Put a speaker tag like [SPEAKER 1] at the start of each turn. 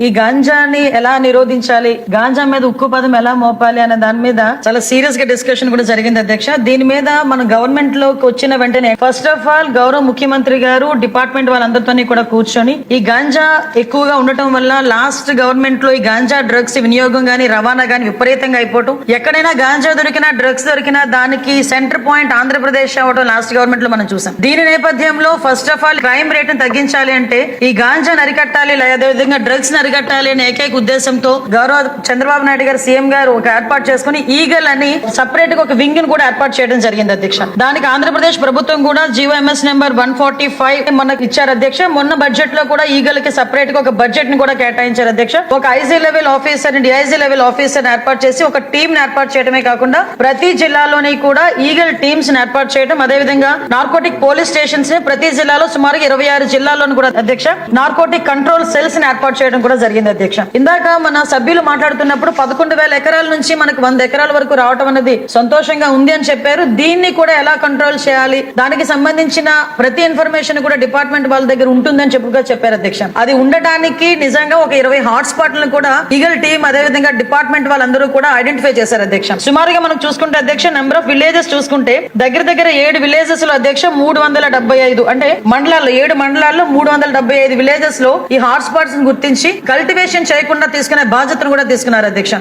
[SPEAKER 1] ఈ గాంజాని ఎలా నిరోధించాలి? గాంజా మీద ఉక్కు పదం ఎలా మోపాలి అనే దాని మీద చాలా సీరియస్గా డిస్కషన్ కూడా జరిగింది అధ్యక్ష. దీని మీద మన గవర్నమెంట్లోకి వచ్చిన వెంటనే ఫస్ట్ ఆఫ్ ఆల్ గౌరవ ముఖ్యమంత్రి గారు డిపార్ట్మెంట్ వాళ్ళందరితో కూడా కూర్చొని ఈ గాంజా ఎక్కువగా ఉండటం వల్ల లాస్ట్ గవర్నమెంట్లో ఈ గాంజా డ్రగ్స్ వినియోగం గానీ రవాణా గానీ విపరీతంగా అయిపోవటం. ఎక్కడైనా గాంజా దొరికినా డ్రగ్స్ దొరికినా దానికి సెంటర్ పాయింట్ ఆంధ్రప్రదేశ్ అవడం లాస్ట్ గవర్నమెంట్లో మనం చూసాం. దీని నేపథ్యంలో first of all crime rate తగ్గించాలి అంటే ఈ గాంజా నరికట్టాలి లేదా అదేవిధంగా డ్రగ్స్ నరికట్టాలి అనే ఏకైక ఉద్దేశంతో గౌరవ చంద్రబాబు నాయుడు గారు సీఎం గారు ఒక ఏర్పాటు చేసుకుని ఈగల్ అని సపరేట్గా ఒక వింగ్ను కూడా ఏర్పాటు చేయడం జరిగింది అధ్యక్ష. దానికి ఆంధ్రప్రదేశ్ ప్రభుత్వం కూడా GOMS number one forty five మనకి ఇచ్చారు అధ్యక్ష. మొన్న బడ్జెట్లో కూడా ఈగల్కి సపరేట్గా ఒక బడ్జెట్ని కూడా కేటాయించారు అధ్యక్ష. ఒక IG level officer DIG level officer ఏర్పాటు చేసి ఒక టీం ని ఏర్పాటు చేయడమే కాకుండా ప్రతి జిల్లాలోని కూడా ఈగల్ టీమ్స్ని ఏర్పాటు చేయడం అదేవిధంగా నార్కోటిక్ పోలీస్ స్టేషన్స్ని ప్రతి జిల్లాలో సుమారు ఇరవై ఆరు జిల్లాల్లోనూ కూడా అధ్యక్ష. నార్కోటిక్ కంట్రోల్ సెల్స్ని ఏర్పాటు చేయడం కూడా జరిగింది అధ్యక్ష. ఇందాక మన సభ్యులు మాట్లాడుతున్నప్పుడు పదకొండు వేల ఎకరాల నుంచి మనకు వంద ఎకరాల వరకు రావటం అనేది సంతోషంగా ఉంది అని చెప్పారు. దీన్ని కూడా ఎలా కంట్రోల్ చేయాలి? దానికి సంబంధించిన ప్రతి ఇన్ఫర్మేషన్ కూడా డిపార్ట్మెంట్ వాళ్ళ దగ్గర ఉంటుందని చెప్పుగా చెప్పారు అధ్యక్ష. అది ఉండటానికి నిజంగా ఒక ఇరవై హాట్ స్పాట్లను కూడా ఈగల్ టీం అదే విధంగా డిపార్ట్మెంట్ వాళ్ళందరూ కూడా ఐడెంటిఫై చేశారు అధ్యక్ష. సుమారుగా మనం చూసుకుంటే అధ్యక్ష నెంబర్ ఆఫ్ విలేజెస్ చూసుకుంటే దగ్గర దగ్గర ఏడు విలేజెస్లో అధ్యక్ష మూడు వందల డెబ్బై ఐదు. అంటే మండలాల్లో ఏడు మండలాల్లో మూడు వందల డెబ్బై ఐదు విలేజెస్లో ఈ హాట్ స్పాట్స్ గుర్తించి కల్టివేషన్ చేయకుండా తీసుకునే బాధ్యతను కూడా తీసుకున్నారు అధ్యక్ష.